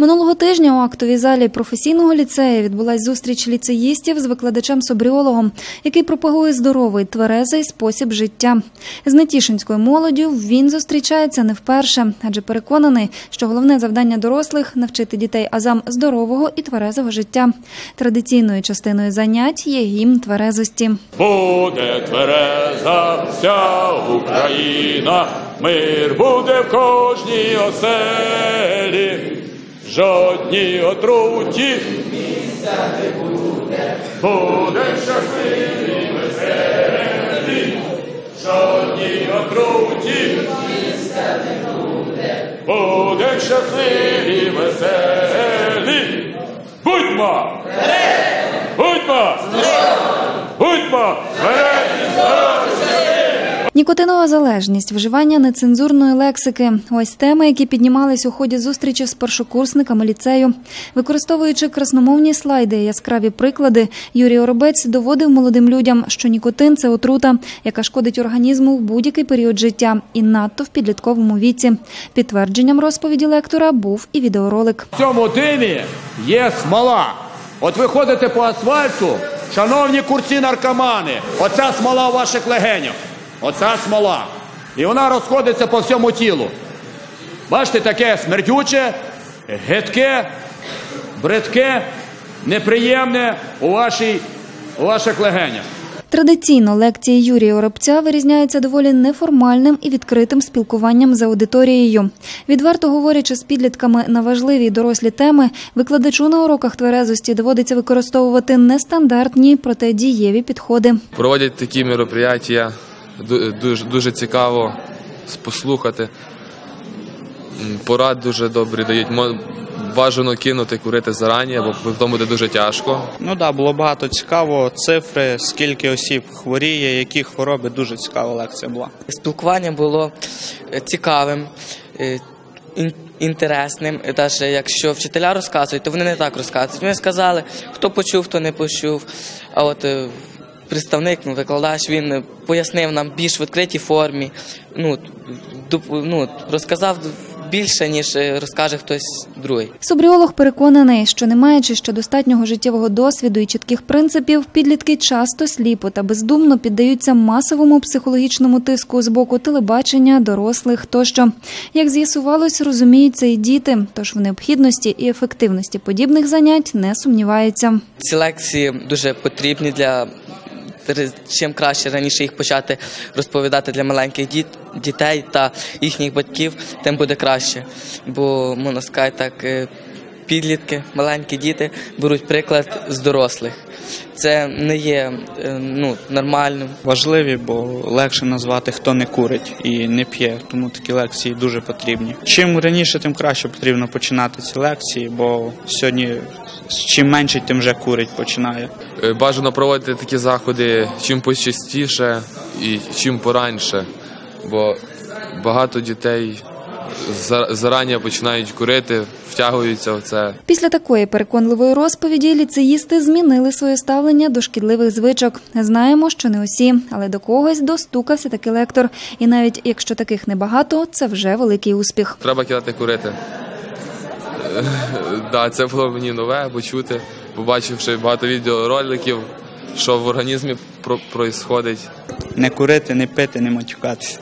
Минулого тижня у актовій залі професійного ліцею відбулась зустріч ліцеїстів з викладачем-собріологом, який пропагує здоровий тверезий спосіб життя. З нетішинською молоддю він зустрічається не вперше, адже переконаний, що головне завдання дорослих навчити дітей азам здорового і тверезого життя. Традиційною частиною занять є гімн тверезості. Буде твереза вся Україна, мир буде в кожній оселі, жодній отруті місця не буде, буде щасливі веселі, жодній отруті місця не буде, буде щасливі веселі. Будьмо! Будьмо! Будьмо! Здорові! Нікотинова залежність, вживання нецензурної лексики ось теми, які піднімались у ході зустрічі з першокурсниками ліцею. Використовуючи красномовні слайди і яскраві приклади, Юрій Оробець доводив молодим людям, що нікотин це отрута, яка шкодить організму в будь-який період життя і надто в підлітковому віці. Підтвердженням розповіді лектора був і відеоролик. В цьому димі є смола. От ви ходите по асфальту, шановні курці наркомани, оця смола у ваших легенях. Оця смола. І вона розходиться по всьому тілу. Бачите, таке смердюче, гидке, бридке, неприємне у, вашій, у ваших легенях. Традиційно лекції Юрія Оробця вирізняються доволі неформальним і відкритим спілкуванням з аудиторією. Відверто говорячи з підлітками на важливі й дорослі теми, викладачу на уроках тверезості доводиться використовувати нестандартні, проте дієві підходи. Проводять такі мероприятия, дуже, дуже цікаво послухати. Порад дуже добрі дають. Бажано кинути курити зарані, бо потім буде дуже тяжко. Ну да, було багато цікаво. Цифри, скільки осіб хворіє, які хвороби. Дуже цікава лекція була. Спілкування було е, цікавим, е, інтересним. Навіть якщо вчителя розказують, то вони не так розказують. Вони сказали, хто почув, хто не почув. А от е, представник, ну, викладач, він пояснив нам більш в відкритій формі. Ну, доп- ну, розказав більше, ніж е, розкаже хтось другий. Собріолог переконаний, що не маючи ще достатнього життєвого досвіду і чітких принципів, підлітки часто сліпо та бездумно піддаються масовому психологічному тиску з боку телебачення, дорослих тощо. Як з'ясувалось, розуміють це і діти, тож в необхідності і ефективності подібних занять не сумніваються. Ці лекції дуже потрібні для чим краще раніше їх почати розповідати для маленьких діт, дітей та їхніх батьків, тим буде краще. Бо можна сказати так, е, підлітки, маленькі діти беруть приклад з дорослих. Це не є е, ну, нормальним. Важливі, бо легше назвати, хто не курить і не п'є. Тому такі лекції дуже потрібні. Чим раніше, тим краще потрібно починати ці лекції, бо сьогодні чим менше, тим вже курить починає. Е, Бажано проводити такі заходи чим почастіше і чим пораньше, бо багато дітей зарані починають курити, втягуються в це. Після такої переконливої розповіді ліцеїсти змінили своє ставлення до шкідливих звичок. Знаємо, що не усі, але до когось достукався такий лектор. І навіть якщо таких небагато, це вже великий успіх. Треба кидати курити. Да, це було мені нове почути, побачивши багато відеороликів, що в організмі про- Не курити, не пити, не матюкатися.